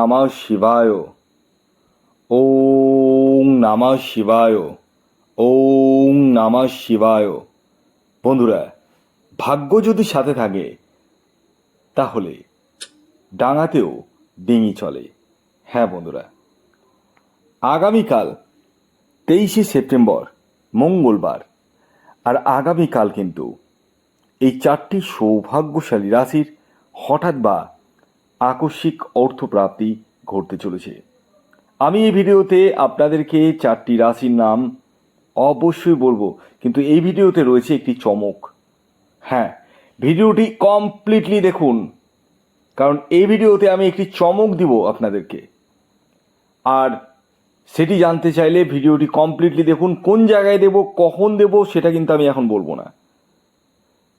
নমঃ শিবায়। ওং নমঃ শিবায়। ওং নমঃ শিবায়। বন্ধুরা, ভাগ্য যদি সাথে থাকে, তাহলে ডাঙাতেও ডিঙি চলে। হ্যাঁ বন্ধুরা, আগামীকাল তেইশে সেপ্টেম্বর, মঙ্গলবার, আর আগামীকাল কিন্তু এই চারটি সৌভাগ্যশালী রাশির হঠাৎ বা আকস্মিক অর্থপ্রাপ্তি ঘটতে চলেছে। আমি এই ভিডিওতে আপনাদেরকে চারটি রাশির নাম অবশ্যই বলব, কিন্তু এই ভিডিওতে রয়েছে একটি চমক। হ্যাঁ ভিডিওটি কমপ্লিটলি দেখুন, কারণ এই ভিডিওতে আমি একটি চমক দিব আপনাদেরকে। আর সেটি জানতে চাইলে ভিডিওটি কমপ্লিটলি দেখুন, কোন জায়গায় দেব, কখন দেব, সেটা কিন্তু আমি এখন বলব না।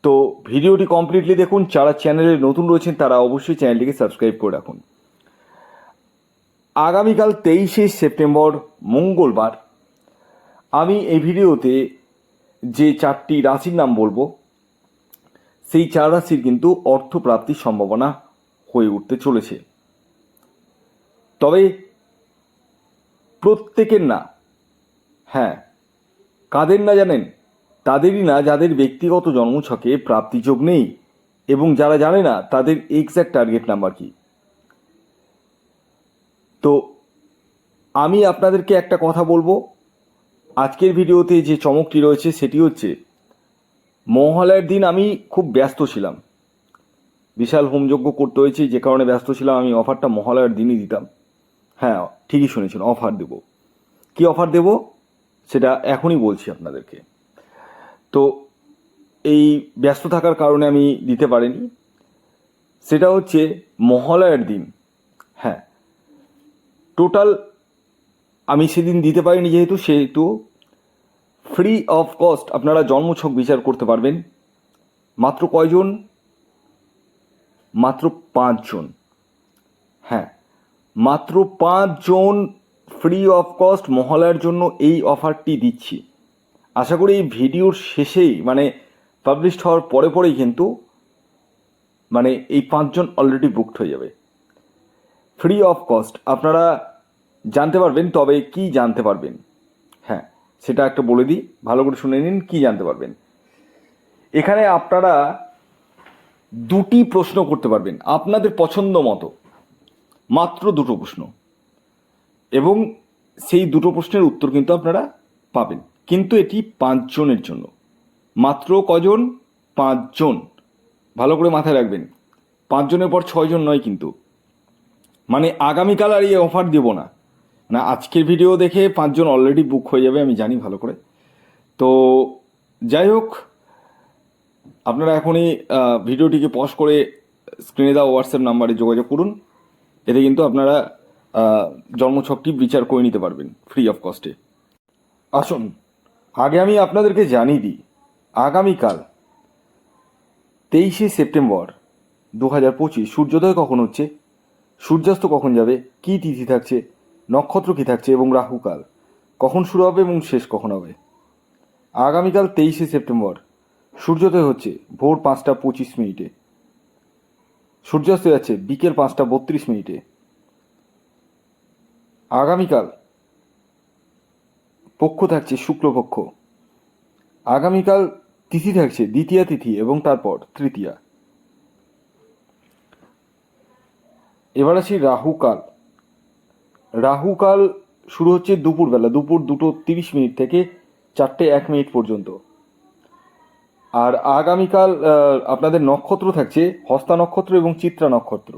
তো ভিডিওটি কমপ্লিটলি দেখুন, যারা চ্যানেলে নতুন রয়েছেন তারা অবশ্যই চ্যানেলটিকে সাবস্ক্রাইব করে রাখুন। আগামীকাল তেইশে সেপ্টেম্বর, মঙ্গলবার, আমি এই ভিডিওতে যে চারটি রাশির নাম বলব, সেই চার রাশির কিন্তু অর্থপ্রাপ্তির সম্ভাবনা হয়ে উঠতে চলেছে। তবে প্রত্যেকের না হ্যাঁ কাদের না জানেন? তাদেরই না, যাদের ব্যক্তিগত জন্মছকে প্রাপ্তিযোগ নেই এবং যারা জানে না, তাদের এক্স্যাক্ট টার্গেট নাম্বার কি? তো আমি আপনাদেরকে একটা কথা বলব। আজকের ভিডিওতে যে চমকটি রয়েছে, সেটি হচ্ছে মহালয়ের দিন আমি খুব ব্যস্ত ছিলাম। বিশাল হোমযজ্ঞ করতে হয়েছে, যে কারণে ব্যস্ত ছিলাম, আমি অফারটা মহালয়ার দিনই দিতাম। হ্যাঁ ঠিকই শুনেছেন, অফার দেব। কি অফার দেব? সেটা এখনই বলছি আপনাদেরকে। তো এই ব্যস্ত থাকার কারণে আমি দিতে পারিনি। সেটা হচ্ছে মহালয়ার দিন। হ্যাঁ। টোটাল আমি সেদিন দিতে পারিনি যেহেতু, সেহেতু ফ্রি অফ কস্ট আপনারা জন্মছক বিচার করতে পারবেন। মাত্র কয়জন? মাত্র পাঁচজন। হ্যাঁ। মাত্র পাঁচজন ফ্রি অফ কস্ট মহলার জন্য এই অফারটি দিচ্ছি। আশা করি এই ভিডিওর শেষেই মানে পাবলিশড হওয়ার পরে পরেই কিন্তু মানে এই পাঁচজন অলরেডি বুকড হয়ে যাবে। ফ্রি অফ কস্ট আপনারা জানতে পারবেন, তবে কি জানতে পারবেন? হ্যাঁ সেটা একটা বলে দিই, ভালো করে শুনে নিন, কি জানতে পারবেন? এখানে আপনারা দুটি প্রশ্ন করতে পারবেন, আপনাদের পছন্দ মতো, মাত্র দুটো প্রশ্ন। এবং সেই দুটো প্রশ্নের উত্তর কিন্তু আপনারা পাবেন। কিন্তু এটি পাঁচজনের জন্য। মাত্র কজন? পাঁচজন। ভালো করে মাথায় রাখবেন। পাঁচজনের পর ছয়জন নয় কিন্তু। মানে আগামীকাল আর এই অফার দেব না। না, আজকের ভিডিও দেখে পাঁচজন অলরেডি বুক হয়ে যাবে, আমি জানি ভালো করে। তো, যাই হোক, আপনারা এখনই ভিডিওটিকে পজ করে স্ক্রিনে দেওয়া হোয়াটসঅ্যাপ নাম্বারে যোগাযোগ করুন। এতে কিন্তু আপনারা জন্মছকটি বিচার করে নিতে পারবেন ফ্রি অফ কস্টে আসুন। আগে আমি আপনাদেরকে জানিয়ে দিই, আগামীকাল তেইশে সেপ্টেম্বর দু হাজার পঁচিশ সূর্যোদয় কখন হচ্ছে, সূর্যাস্ত কখন যাবে, কী তিথি থাকছে, নক্ষত্র কী থাকছে এবং রাহুকাল কখন শুরু হবে এবং শেষ কখন হবে? আগামীকাল তেইশে সেপ্টেম্বর সূর্যোদয় হচ্ছে ভোর পাঁচটা পঁচিশ মিনিটে। সূর্যাস্ত যাচ্ছে বিকেল পাঁচটা বত্রিশ মিনিটে। আগামীকাল পক্ষ থাকছে শুক্লপক্ষ। আগামীকাল তিথি থাকছে দ্বিতীয়া তিথি এবং তারপর তৃতীয়া। এবার আসি রাহুকাল। রাহুকাল শুরু হচ্ছে দুপুরবেলা, দুপুর দুটো তিরিশ মিনিট থেকে চারটে এক মিনিট পর্যন্ত। আর আগামীকাল আপনাদের নক্ষত্র থাকছে হস্তা নক্ষত্র এবং চিত্রা নক্ষত্র।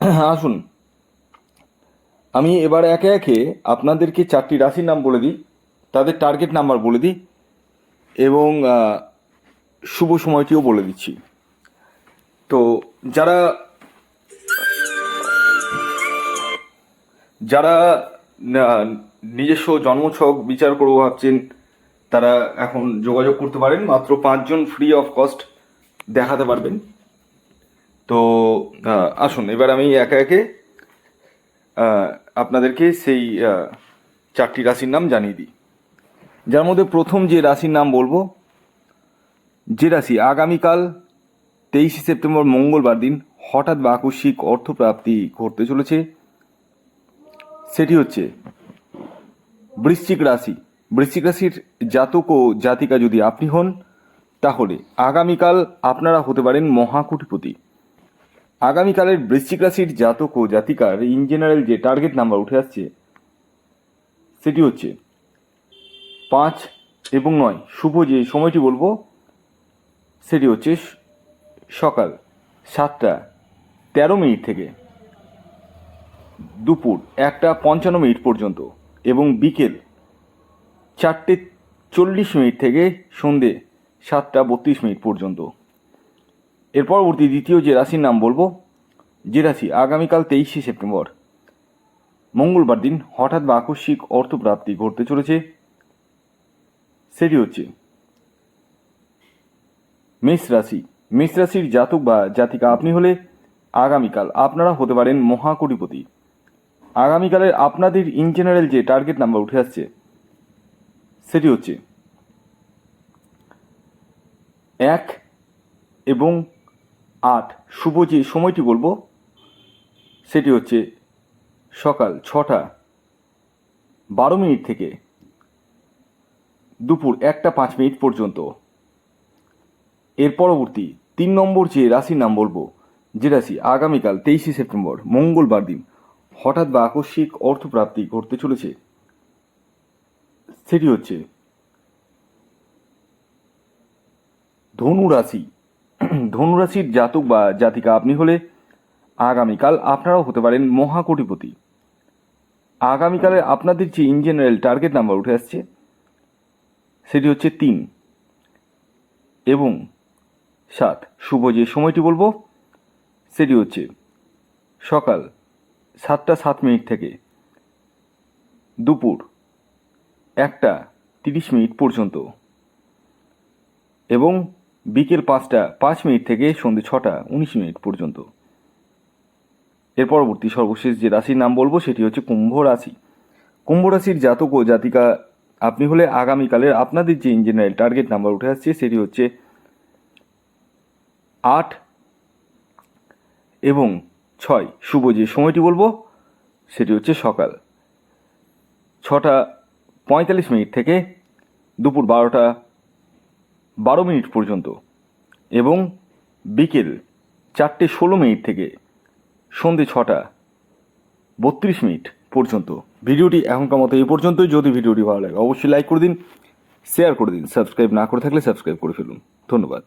আসুন আমি এবার একে একে আপনাদেরকে চারটি রাশির নাম বলে দিই, তাদের টার্গেট নাম্বার বলে দিই, এবং শুভ সময়টিও বলে দিচ্ছি। তো যারা যারা নিজস্ব জন্মছক বিচার করব ভাবছেন, তারা এখন যোগাযোগ করতে পারেন, মাত্র পাঁচজন ফ্রি অফ কস্ট দেখাতে পারবেন। তো আসুন, এবার আমি একে একে আপনাদেরকে সেই চারটি রাশির নাম জানিয়ে দিই। যার মধ্যে প্রথম যে রাশির নাম বলব, যে রাশি আগামীকাল তেইশে সেপ্টেম্বর মঙ্গলবার দিন হঠাৎ বা আকস্মিক অর্থপ্রাপ্তি ঘটতে চলেছে, সেটি হচ্ছে বৃশ্চিক রাশি। বৃশ্চিক রাশির জাতক ও জাতিকা যদি আপনি হন, তাহলে আগামীকাল আপনারা হতে পারেন মহাকুটিপতি। আগামীকালের বৃশ্চিক রাশির জাতক ও জাতিকার ইন জেনারেল যে টার্গেট নাম্বার উঠে আসছে, সেটি হচ্ছে পাঁচ এবং নয়। শুভ যে সময়টি বলব, সেটি হচ্ছে সকাল সাতটা তেরো মিনিট থেকে দুপুর একটা পঞ্চান্ন মিনিট পর্যন্ত এবং বিকেল চারটে চল্লিশ মিনিট থেকে সন্ধে সাতটা বত্রিশ মিনিট পর্যন্ত। এর পরবর্তী দ্বিতীয় যে রাশির নাম বলব, যে রাশি আগামীকাল তেইশে সেপ্টেম্বর, মঙ্গলবার দিন হঠাৎ বা আকস্মিক অর্থপ্রাপ্তি ঘটতে চলেছে। সেটি হচ্ছে, মেষ রাশি। মেষ রাশির জাতক বা জাতিকা আপনি হলে আগামীকাল আপনারা হতে পারেন মহাকোটিপতি। আগামীকালের আপনাদের ইন জেনারেল যে টার্গেট নাম্বার উঠে আসছে, সেটি হচ্ছে, এক এবং আট। শুভ যে সময়টি বলব, সেটি হচ্ছে সকাল ছটা বারো মিনিট থেকে দুপুর একটা পাঁচ মিনিট পর্যন্ত। এর পরবর্তী তিন নম্বর যে রাশির নাম বলব, যে রাশি আগামীকাল তেইশে সেপ্টেম্বর, মঙ্গলবার দিন হঠাৎ বা আকস্মিক অর্থপ্রাপ্তি ঘটতে চলেছে, সেটি হচ্ছে ধনু রাশি। ধনু রাশির জাতক বা জাতিকা আপনি হলে আগামীকাল আপনারাও হতে পারেন মহাকোটিপতি। আগামীকালে আপনাদের যে ইন জেনারেল টার্গেট নাম্বার উঠে আসছে, সেটি হচ্ছে তিন এবং সাত। শুভ যে সময়টি বলব, সেটি হচ্ছে সকাল সাতটা সাত মিনিট থেকে দুপুর একটা তিরিশ মিনিট পর্যন্ত এবং বিকেল পাঁচটা, পাঁচ মিনিট থেকে সন্ধ্যে ছটা, উনিশ মিনিট পর্যন্ত। এর পরবর্তী সর্বশেষ যে রাশির নাম বলব, সেটি হচ্ছে কুম্ভ রাশি। কুম্ভ রাশির জাতক ও জাতিকা, আপনি হলে আগামীকালের আপনাদের যে ইঞ্জিনিয়ার টার্গেট নাম্বার উঠে আসছে, সেটি হচ্ছে আট এবং ছয়। শুভ যে সময়টি বলব, সেটি হচ্ছে সকাল। ছটা পঁয়তাল্লিশ মিনিট থেকে দুপুর বারোটা বারো মিনিট পর্যন্ত এবং বিকেল চারটে ষোলো মিনিট থেকে সন্ধে ছটা বত্রিশ মিনিট পর্যন্ত। ভিডিওটি এখনকার মতো এই পর্যন্তই। যদি ভিডিওটি ভালো লাগে, অবশ্যই লাইক করে দিন শেয়ার করে দিন সাবস্ক্রাইব না করে থাকলে সাবস্ক্রাইব করে ফেলুন। ধন্যবাদ।